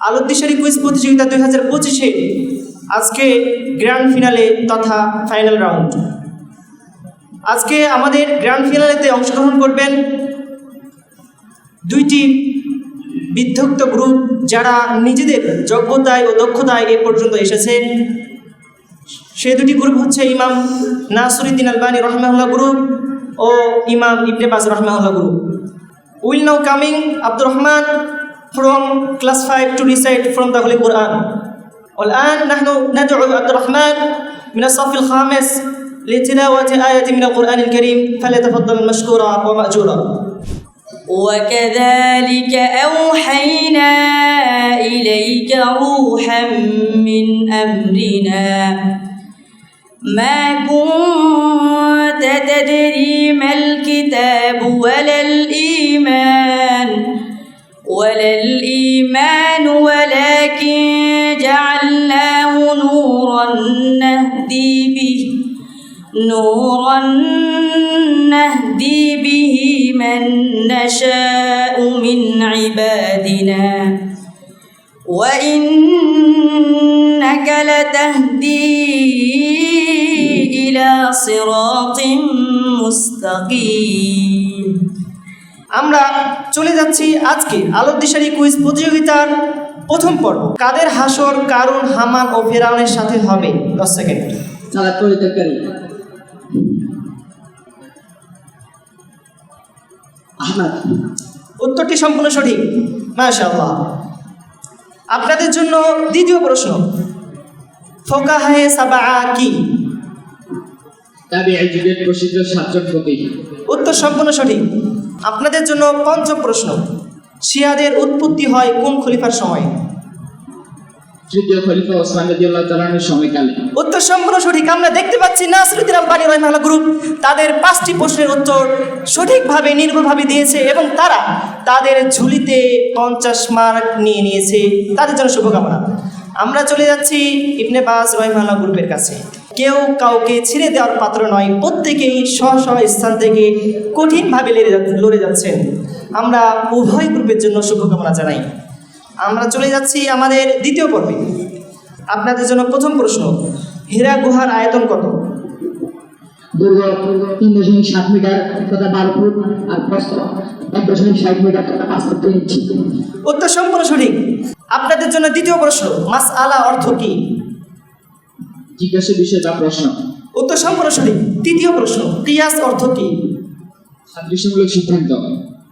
আলোদ্দিশারি quiz প্রতিযোগিতা দুই হাজার পঁচিশে আজকে গ্র্যান্ড ফিনালে তথা ফাইনাল রাউন্ড আজকে আমাদের গ্র্যান্ড ফিনালেতে অংশগ্রহণ করবেন দুইটি বিধ্বক্ত গ্রুপ যারা নিজেদের যোগ্যতায় ও দক্ষতায় এ পর্যন্ত এসেছে। সে দুটি গ্রুপ হচ্ছে ইমাম নাসরুদ্দিন আলবানী রহমাউল্লাহ গ্রুপ ও ইমাম Ibn Baz Rahmatullah group will now coming Abdur Rahman from class 5 to recite from the Holy Quran. والآن نحن ندعو عبد الرحمن من الصف الخامس لتلاوة آية من القرآن الكريم فليتفضل مشكورا ومأجورا. وكذلك أوحينا إليك روحا من أمرنا ما كنت تدري ما الكتاب ولا ولا الإيمان ولكن جعلناه نورا نهدي به نورا نهدي به من نشاء من عبادنا. وإنك لتهدي إلى صراط مستقيم. আমরা চলে যাচ্ছি আজকে আলোকদিশারি কুইজ প্রতিযোগিতার প্রথম পর্ব। কাদের হাসর কারুন হামান ও ফেরাউনের সাথে হবে? দশ সেকেন্ড। উত্তরটি সম্পূর্ণ সঠিক। মাশাআল্লাহ। আপনাদের জন্য দ্বিতীয় প্রশ্ন। ফোকাহায়ে সাবা কি? ফকিহ উত্তর সম্পূর্ণ সঠিক। আপনাদের জন্য পঞ্চম প্রশ্ন শিয়াদের উৎপত্তি হয় কোন খলিফার সময়? তৃতীয় খলিফা ওসমান রাদিয়াল্লাহু তাআলার সময়কালে। উত্তর সম্পূর্ণ সঠিক আমরা দেখতে পাচ্ছি নাসরুদ্দিন আলবানী রহমাল্লাহ গ্রুপ তাদের পাঁচটি প্রশ্নের উত্তর সঠিকভাবে নির্ভুলভাবে দিয়েছে এবং তারা তাদের ঝুলিতে পঞ্চাশ মার্ক নিয়ে নিয়েছে। তাদের জন্য শুভকামনা। আমরা চলে যাচ্ছি ইবনে বাস রহমাল্লাহ গ্রুপের কাছে। কেউ কাউকে ছেড়ে দেওয়ার পাত্র নয় প্রত্যেকেই স্ব স্ব স্থান থেকে কঠিনভাবে লড়ে লড়ে যাচ্ছেন। আমরা উভয় গ্রুপের জন্য শুভকামনা জানাই। আমরা চলে যাচ্ছি আমাদের দ্বিতীয় পর্বে। আপনাদের জন্য প্রথম প্রশ্ন হীরা গুহার আয়তন কত? দুর্গ তিন দশমিক সাত মিটার তথা বারো ফুট আর প্রস্থ এক দশমিক ষাট মিটার তথা পাঁচ ফুট ইঞ্চি। উত্তর সম্পূর্ণ সঠিক। আপনাদের জন্য দ্বিতীয় প্রশ্ন মাস আলা অর্থ কি? জিজ্ঞাসা বিষয় বা প্রশ্ন। উত্তর সম্পূর্ণ সঠিক তৃতীয় প্রশ্ন কিয়াস অর্থ কি? সাদৃশ্যমূলক সিদ্ধান্ত।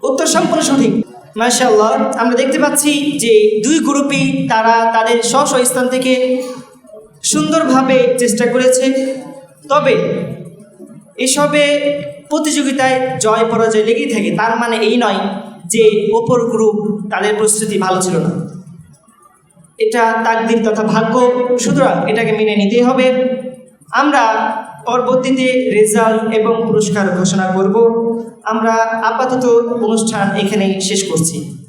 উত্তর সম্পূর্ণ সঠিক মাশাআল্লাহ আমরা দেখতে পাচ্ছি যে দুই গ্রুপই তারা তাদের স্ব স্থান থেকে সুন্দরভাবে চেষ্টা করেছে। তবে এসবে প্রতিযোগিতায় জয় পরাজয় লেগেই থাকে। তার মানে এই নয় যে ওপর গ্রুপ তাদের প্রস্তুতি ভালো ছিল না। এটা তাকদির তথা ভাগ্য। সুতরাং এটাকে মেনে নিতেই হবে। আমরা পরবর্তীতে রেজাল্ট এবং পুরস্কার ঘোষণা করব। আমরা আপাতত অনুষ্ঠান এখানেই শেষ করছি।